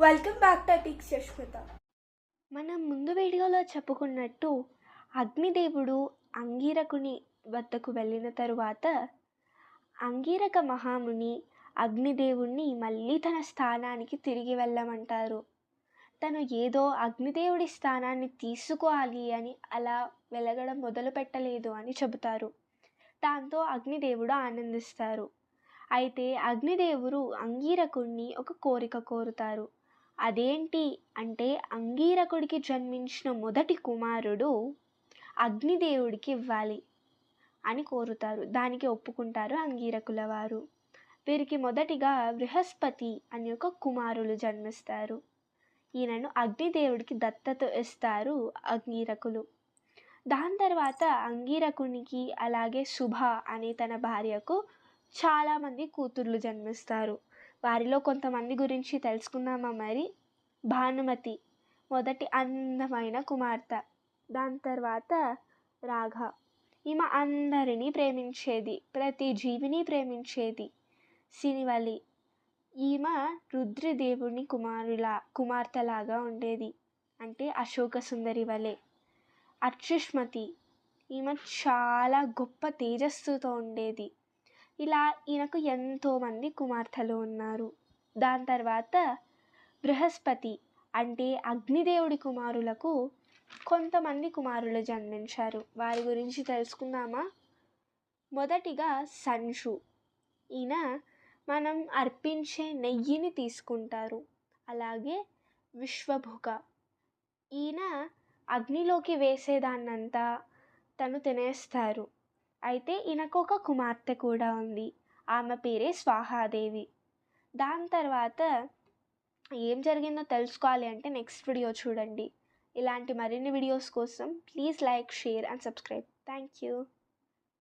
Welcome back to ticks మనం ముందు వీడియోలో చెప్పుకున్నట్టు అగ్నిదేవుడు అంగీరకుని వద్దకు వెళ్ళిన తరువాత అంగీరక మహాముని అగ్నిదేవుణ్ణి మళ్ళీ తన స్థానానికి తిరిగి వెళ్ళమంటారు. తను ఏదో అగ్నిదేవుడి స్థానాన్ని తీసుకోవాలి అని అలా వెలగడం మొదలు పెట్టలేదు అని చెబుతారు. దాంతో అగ్నిదేవుడు ఆనందిస్తారు. అయితే అగ్నిదేవుడు అంగీరకుణ్ణి ఒక కోరిక కోరుతారు. అదేంటి అంటే అంగీరకుడికి జన్మించిన మొదటి కుమారుడు అగ్నిదేవుడికి ఇవ్వాలి అని కోరుతారు. దానికి ఒప్పుకుంటారు అంగీరకుల వారు వీరికి మొదటిగా బృహస్పతి అని ఒక కుమారులు జన్మిస్తారు. ఈయనను అగ్నిదేవుడికి దత్తత ఇస్తారు అంగీరకులు దాని తర్వాత అంగీరకునికి అలాగే శుభ అనే తన భార్యకు చాలామంది కూతుర్లు జన్మిస్తారు. వారిలో కొంతమంది గురించి తెలుసుకుందామా మరి? భానుమతి మొదటి అందమైన కుమార్తె. దాని తర్వాత రాఘ. ఈమె అందరినీ ప్రేమించేది ప్రతి జీవిని ప్రేమించేది సినివలి. ఈమె రుద్రదేవుని కుమారులా కుమార్తెలాగా ఉండేది అంటే అశోక సుందరి వలె. అర్చుష్మతి ఈమె చాలా గొప్ప తేజస్సుతో ఉండేది. ఇలా ఈయనకు ఎంతోమంది కుమార్తెలు ఉన్నారు. దాని తర్వాత బృహస్పతి అంటే అగ్నిదేవుడి కుమారులకు కొంతమంది కుమారులు జన్మించారు. వారి గురించి తెలుసుకుందామా? మొదటిగా సంషు ఈయన మనం అర్పించే నెయ్యిని తీసుకుంటారు. అలాగే విశ్వభుగ. ఈయన అగ్నిలోకి వేసేదాన్నంతా తను తినేస్తారు. అయితే ఈయనకు ఒక కుమార్తె కూడా ఉంది. ఆమె పేరే స్వాహాదేవి. దాని తర్వాత ఏం జరిగిందో తెలుసుకోవాలి అంటే నెక్స్ట్ వీడియో చూడండి. ఇలాంటి మరిన్ని వీడియోస్ కోసం please like share and subscribe. Thank you.